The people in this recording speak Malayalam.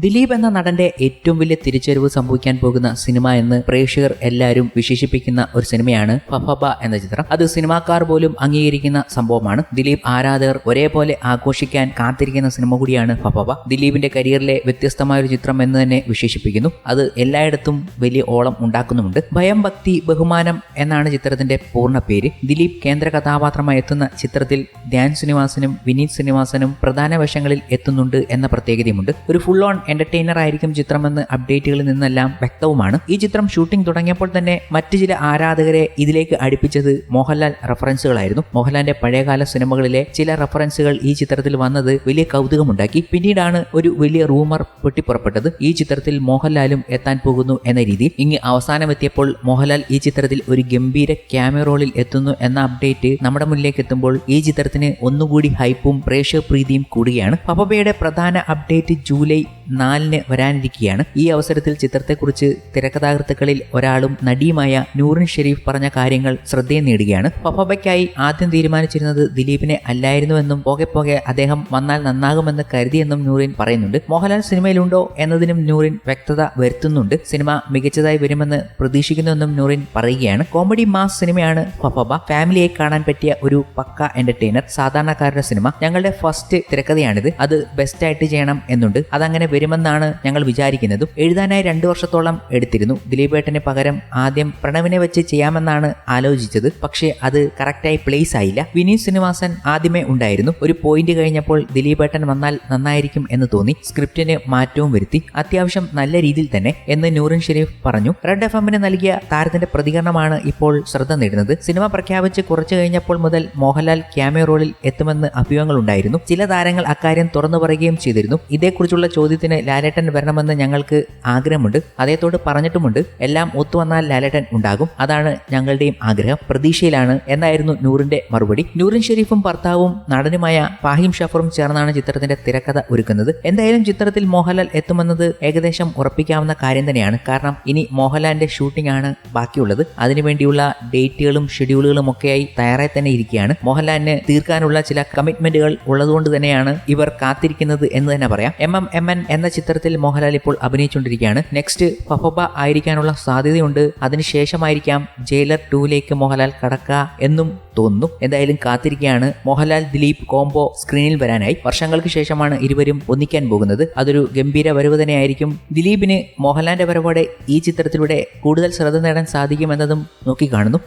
ദിലീപ് എന്ന നടന്റെ ഏറ്റവും വലിയ തിരിച്ചറിവ് സംഭവിക്കാൻ പോകുന്ന സിനിമ എന്ന് പ്രേക്ഷകർ എല്ലാവരും വിശേഷിപ്പിക്കുന്ന ഒരു സിനിമയാണ് ഫഫബ എന്ന ചിത്രം. അത് സിനിമാക്കാർ പോലും അംഗീകരിക്കുന്ന സംഭവമാണ്. ദിലീപ് ആരാധകർ ഒരേപോലെ ആഘോഷിക്കാൻ കാത്തിരിക്കുന്ന സിനിമ കൂടിയാണ് ഫഫബ ദിലീപിന്റെ കരിയറിലെ വ്യത്യസ്തമായ ഒരു ചിത്രം എന്ന് തന്നെ വിശേഷിപ്പിക്കുന്നു. അത് എല്ലായിടത്തും വലിയ ഓളം ഉണ്ടാക്കുന്നുമുണ്ട്. ഭയം ഭക്തി ബഹുമാനം എന്നാണ് ചിത്രത്തിന്റെ പൂർണ പേര്. ദിലീപ് കേന്ദ്ര കഥാപാത്രമായി എത്തുന്ന ചിത്രത്തിൽ ധ്യാൻ ശ്രീനിവാസനും വിനീത് ശ്രീനിവാസനും പ്രധാന വശങ്ങളിൽ എത്തുന്നുണ്ട് എന്ന പ്രത്യേകതയുമുണ്ട്. ഒരു ഫുൾ ഓൺ എന്റർടൈനർ ആയിരിക്കും ചിത്രമെന്ന് അപ്ഡേറ്റുകളിൽ നിന്നെല്ലാം വ്യക്തവുമാണ്. ഈ ചിത്രം ഷൂട്ടിംഗ് തുടങ്ങിയപ്പോൾ തന്നെ മറ്റു ചില ആരാധകരെ ഇതിലേക്ക് അടുപ്പിച്ചത് മോഹൻലാൽ റഫറൻസുകളായിരുന്നു മോഹൻലാലിന്റെ പഴയകാല സിനിമകളിലെ ചില റഫറൻസുകൾ ഈ ചിത്രത്തിൽ വന്നത് വലിയ കൗതുകമുണ്ടാക്കി. പിന്നീടാണ് ഒരു വലിയ റൂമർ പൊട്ടിപ്പുറപ്പെട്ടത്. ഈ ചിത്രത്തിൽ മോഹൻലാലും എത്താൻ പോകുന്നു എന്ന രീതി ഇങ്ങ് അവസാനമെത്തിയപ്പോൾ മോഹൻലാൽ ഈ ചിത്രത്തിൽ ഒരു ഗംഭീര ക്യാമറ റോളിൽ എത്തുന്നു എന്ന അപ്ഡേറ്റ് നമ്മുടെ മുന്നിലേക്ക് എത്തുമ്പോൾ ഈ ചിത്രത്തിന് ഒന്നുകൂടി ഹൈപ്പും പ്രേക്ഷക പ്രീതിയും കൂടുകയാണ്. പപ്പബയുടെ പ്രധാന അപ്ഡേറ്റ് ജൂലൈ നാലിന് വരാനിരിക്കുകയാണ്. ഈ അവസരത്തിൽ ചിത്രത്തെക്കുറിച്ച് തിരക്കഥാകൃത്തുക്കളിൽ ഒരാളും നടിയുമായ നൂറിൻ ഷെരീഫ് പറഞ്ഞ കാര്യങ്ങൾ ശ്രദ്ധയും നേടുകയാണ്. പഫബയ്ക്കായി ആദ്യം തീരുമാനിച്ചിരുന്നത് ദിലീപിനെ അല്ലായിരുന്നുവെന്നും പോകെ പോകെ അദ്ദേഹം വന്നാൽ നന്നാകുമെന്ന് കരുതിയെന്നും നൂറിൻ പറയുന്നുണ്ട്. മോഹൻലാൽ സിനിമയിലുണ്ടോ എന്നതിനും നൂറിൻ വ്യക്തത വരുത്തുന്നുണ്ട്. സിനിമ മികച്ചതായി വരുമെന്ന് പ്രതീക്ഷിക്കുന്നുവെന്നും നൂറിൻ പറയുകയാണ്. കോമഡി മാസ് സിനിമയാണ് പപ്പബ ഫാമിലിയെ കാണാൻ പറ്റിയ ഒരു പക്ക എന്റർടൈനർ സാധാരണക്കാരുടെ സിനിമ. ഞങ്ങളുടെ ഫസ്റ്റ് തിരക്കഥയാണിത്. അത് ബെസ്റ്റ് ആയിട്ട് ചെയ്യണം എന്നുണ്ട്. അതങ്ങനെ വരുമെന്നാണ് ഞങ്ങൾ വിചാരിക്കുന്നതും. എഴുതാനായി രണ്ടു വർഷത്തോളം എടുത്തിരുന്നു. ദിലീപേട്ടന് പകരം ആദ്യം പ്രണവിനെ വെച്ച് ചെയ്യാമെന്നാണ് ആലോചിച്ചത്. പക്ഷേ അത് കറക്റ്റായി പ്ലേസ് ആയില്ല. വിനീത് ശ്രീനിവാസൻ ആദ്യമേ ഉണ്ടായിരുന്നു. ഒരു പോയിന്റ് കഴിഞ്ഞപ്പോൾ ദിലീപേട്ടൻ വന്നാൽ നന്നായിരിക്കും എന്ന് തോന്നി. സ്ക്രിപ്റ്റിന് മാറ്റവും വരുത്തി. അത്യാവശ്യം നല്ല രീതിയിൽ തന്നെ എന്ന് നൂറിൻ ഷെരീഫ് പറഞ്ഞു. റെഡ് എഫ് എമ്മിന് നൽകിയ താരത്തിന്റെ പ്രതികരണമാണ് ഇപ്പോൾ ശ്രദ്ധ നേടുന്നത്. സിനിമ പ്രഖ്യാപിച്ച് കുറച്ചു കഴിഞ്ഞപ്പോൾ മുതൽ മോഹൻലാൽ ക്യാമിയോ റോളിൽ എത്തുമെന്ന് അഭ്യൂഹങ്ങൾ ഉണ്ടായിരുന്നു ചില താരങ്ങൾ അക്കാര്യം തുറന്നു പറയുകയും ചെയ്തിരുന്നു. ഇതേക്കുറിച്ചുള്ള ചോദ്യത്തിന് ലാലേട്ടൻ വരണമെന്ന് ഞങ്ങൾക്ക് ആഗ്രഹമുണ്ട്. അദ്ദേഹത്തോട് പറഞ്ഞിട്ടുമുണ്ട്. എല്ലാം ഒത്തുവന്നാൽ ലാലേട്ടൻ ഉണ്ടാകും. അതാണ് ഞങ്ങളുടെയും ആഗ്രഹം. പ്രതീക്ഷയിലാണ് എന്നായിരുന്നു നൂറിന്റെ മറുപടി. നൂറിൻ ഷെരീഫും ഭർത്താവും നടനുമായ ഫാഹിം ഷഫറും ചേർന്നാണ് ചിത്രത്തിന്റെ തിരക്കഥ ഒരുക്കുന്നത്. എന്തായാലും ചിത്രത്തിൽ മോഹൻലാൽ എത്തുമെന്നത് ഏകദേശം ഉറപ്പിക്കാവുന്ന കാര്യം തന്നെയാണ്. കാരണം ഇനി മോഹൻലാലിന്റെ ഷൂട്ടിംഗ് ആണ് ബാക്കിയുള്ളത്. അതിനുവേണ്ടിയുള്ള ഡേറ്റുകളും ഷെഡ്യൂളുകളും ഒക്കെയായി തയ്യാറായി തന്നെ ഇരിക്കുകയാണ്. മോഹൻലാലിന് തീർക്കാനുള്ള ചില കമ്മിറ്റ്മെന്റുകൾ ഉള്ളതുകൊണ്ട് തന്നെയാണ് ഇവർ കാത്തിരിക്കുന്നത് എന്ന് തന്നെ പറയാം. എം എം എം എൻ എന്ന ചിത്രത്തിൽ മോഹൻലാൽ ഇപ്പോൾ അഭിനയിച്ചുകൊണ്ടിരിക്കുകയാണ്. നെക്സ്റ്റ് ഫഫബ ആയിരിക്കാനുള്ള സാധ്യതയുണ്ട്. അതിനുശേഷമായിരിക്കാം ജയിലർ ടൂയിലേക്ക് മോഹൻലാൽ കടക്ക എന്നും തോന്നുന്നു. എന്തായാലും കാത്തിരിക്കുകയാണ്. മോഹൻലാൽ ദിലീപ് കോംബോ സ്ക്രീനിൽ വരാനായി. വർഷങ്ങൾക്ക് ശേഷമാണ് ഇരുവരും ഒന്നിക്കാൻ പോകുന്നത്. അതൊരു ഗംഭീര വരവ് തന്നെയായിരിക്കും. ദിലീപിന് മോഹൻലാലിന്റെ വരവോടെ ഈ ചിത്രത്തിലൂടെ കൂടുതൽ ശ്രദ്ധ നേടാൻ സാധിക്കുമെന്നതും നോക്കിക്കാണുന്നു.